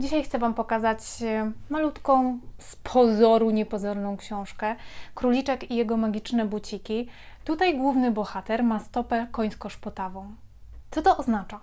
Dzisiaj chcę Wam pokazać e, malutką, z pozoru niepozorną książkę Króliczek i jego magiczne buciki. Tutaj główny bohater ma stopę końsko-szpotawą. Co to oznacza?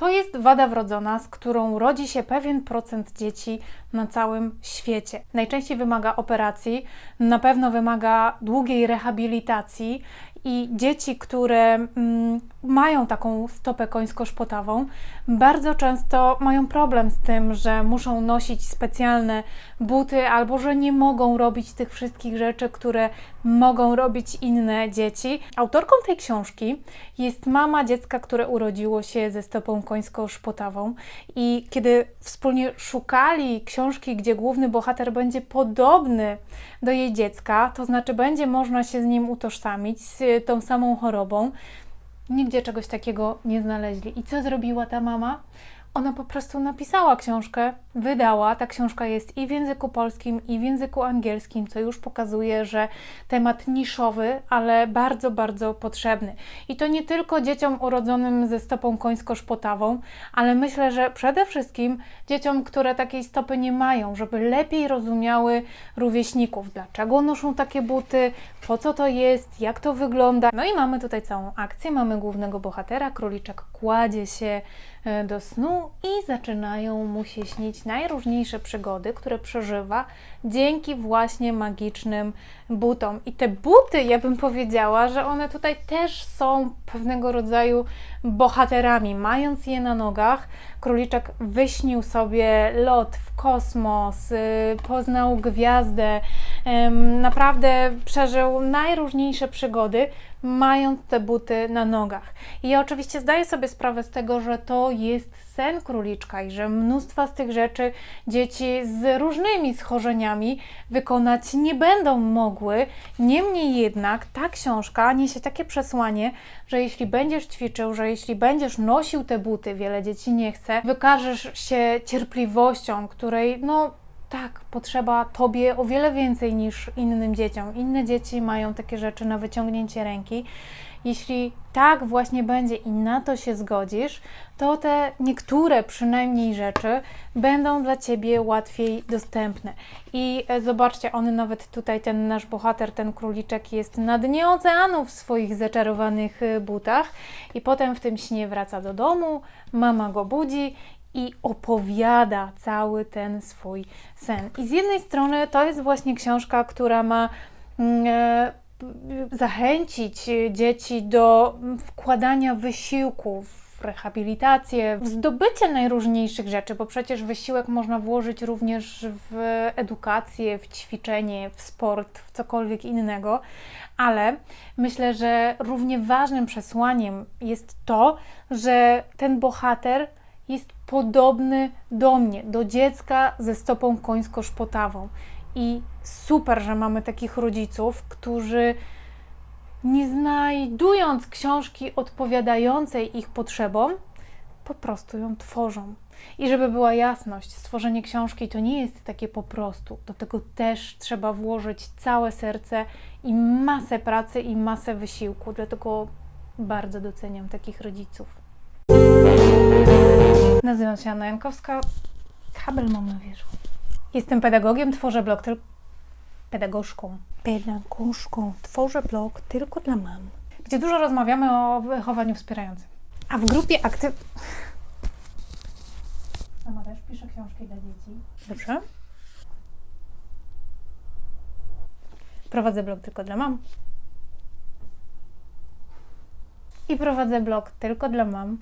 To jest wada wrodzona, z którą rodzi się pewien procent dzieci na całym świecie. Najczęściej wymaga operacji, na pewno wymaga długiej rehabilitacji i dzieci, które mm, mają taką stopę końsko-szpotawą, bardzo często mają problem z tym, że muszą nosić specjalne buty albo że nie mogą robić tych wszystkich rzeczy, które mogą robić inne dzieci. Autorką tej książki jest mama dziecka, które urodziło się ze stopą końsko-szpotawą i kiedy wspólnie szukali książki, gdzie główny bohater będzie podobny do jej dziecka, to znaczy będzie można się z nim utożsamić, z tą samą chorobą, nigdzie czegoś takiego nie znaleźli. I co zrobiła ta mama? Ona po prostu napisała książkę, wydała. Ta książka jest i w języku polskim, i w języku angielskim, co już pokazuje, że temat niszowy, ale bardzo, bardzo potrzebny. I to nie tylko dzieciom urodzonym ze stopą końsko-szpotawą, ale myślę, że przede wszystkim dzieciom, które takiej stopy nie mają, żeby lepiej rozumiały rówieśników, dlaczego noszą takie buty, po co to jest, jak to wygląda. No i mamy tutaj całą akcję. Mamy głównego bohatera, króliczek kładzie się do snu i zaczynają mu się śnić najróżniejsze przygody, które przeżywa dzięki właśnie magicznym butom. I te buty, ja bym powiedziała, że one tutaj też są pewnego rodzaju bohaterami. Mając je na nogach, króliczek wyśnił sobie lot w kosmos, y, poznał gwiazdę, naprawdę przeżył najróżniejsze przygody, mając te buty na nogach. I ja oczywiście zdaję sobie sprawę z tego, że to jest sen króliczka i że mnóstwa z tych rzeczy dzieci z różnymi schorzeniami wykonać nie będą mogły. Niemniej jednak ta książka niesie takie przesłanie, że jeśli będziesz ćwiczył, że jeśli będziesz nosił te buty, wiele dzieci nie chce, wykażesz się cierpliwością, której no tak, potrzeba Tobie o wiele więcej niż innym dzieciom. Inne dzieci mają takie rzeczy na wyciągnięcie ręki. Jeśli tak właśnie będzie i na to się zgodzisz, to te niektóre przynajmniej rzeczy będą dla Ciebie łatwiej dostępne. I e, zobaczcie, on nawet tutaj, ten nasz bohater, ten króliczek jest na dnie oceanu w swoich zaczarowanych e, butach i potem w tym śnie wraca do domu, mama go budzi i opowiada cały ten swój sen. I z jednej strony to jest właśnie książka, która ma mm, e, zachęcić dzieci do wkładania wysiłku w rehabilitację, w zdobycie najróżniejszych rzeczy, bo przecież wysiłek można włożyć również w edukację, w ćwiczenie, w sport, w cokolwiek innego, ale myślę, że równie ważnym przesłaniem jest to, że ten bohater jest podobny do mnie, do dziecka ze stopą końsko-szpotawą. I super, że mamy takich rodziców, którzy nie znajdując książki odpowiadającej ich potrzebom, po prostu ją tworzą. I żeby była jasność, stworzenie książki to nie jest takie po prostu. Do tego też trzeba włożyć całe serce i masę pracy i masę wysiłku. Dlatego bardzo doceniam takich rodziców. Nazywam się Anna Jankowska. Kabel mam na wierzchu. Jestem pedagogiem, tworzę blog tylko... Pedagogzką. Pedagogzką. Tworzę blog tylko dla mam. Gdzie dużo rozmawiamy o wychowaniu wspierającym. A w grupie aktyw... Sama też piszę książki dla dzieci. Dobrze. Prowadzę blog tylko dla mam. I prowadzę blog tylko dla mam.